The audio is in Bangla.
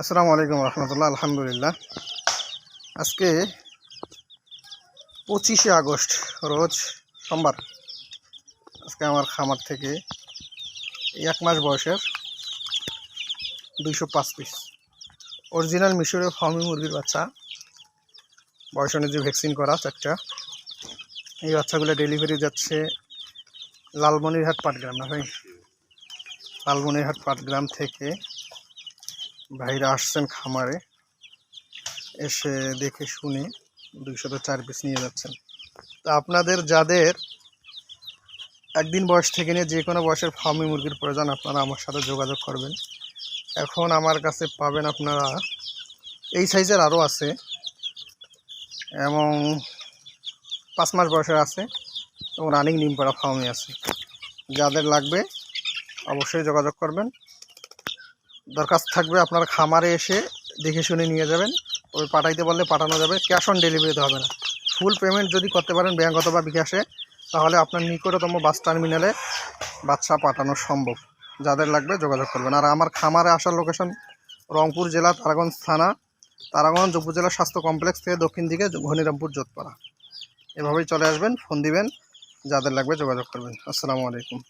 আসসালামু আলাইকুম রহমতুল্লাহ, আলহামদুলিল্লাহ। আজকে পঁচিশে আগস্ট, রোজ সোমবার। আজকে আমার খামার থেকে এক মাস বয়সের দুইশো পাঁচ পিস। অরিজিনাল মিশরীয় ফার্মি মুরগির বাচ্চা। বয়স অনুযায়ী ভ্যাকসিন করা চারটা। এই বাচ্চাগুলো ডেলিভারি যাচ্ছে লালমনিরহাট পাটগ্রাম না ভাই? লালমনিরহাট পাটগ্রাম থেকে ভাইরা আসছেন খামারে, এসে দেখে শুনে দুইশত চার পিস নিয়ে যাচ্ছেন। তা আপনাদের যাদের একদিন বয়স থেকে নিয়ে যে কোনো বয়সের ফার্মি মুরগির প্রয়োজন, আপনারা আমার সাথে যোগাযোগ করবেন। এখন আমার কাছে পাবেন আপনারা, এই সাইজের আরও আছে, এবং পাঁচ মাস বয়সের আছে, এবং রানিং ডিম পাড়া ফার্মি আছে। যাদের লাগবে অবশ্যই যোগাযোগ করবেন। দরকার থাকবে আপনার খামারে এসে দেখে শুনে নিয়ে যাবেন। ওই পাঠাইতে বললে পাঠানো যাবে। ক্যাশ অন ডেলিভারিতে হবে না। ফুল পেমেন্ট যদি করতে পারেন ব্যাঙ্ক অথবা বিকাশে, তাহলে আপনার নিকটতম বাস টার্মিনালে বাচ্চা পাঠানো সম্ভব। যাদের লাগবে যোগাযোগ করবেন। আর আমার খামারে আসার লোকেশন রংপুর জেলা, তারাগঞ্জ থানা, তারাগঞ্জ উপজেলা স্বাস্থ্য কমপ্লেক্স থেকে দক্ষিণ দিকে ঘনিরামপুর, যোধপাড়া। এভাবেই চলে আসবেন, ফোন দিবেন, যাদের লাগবে যোগাযোগ করবেন। আসসালামু আলাইকুম।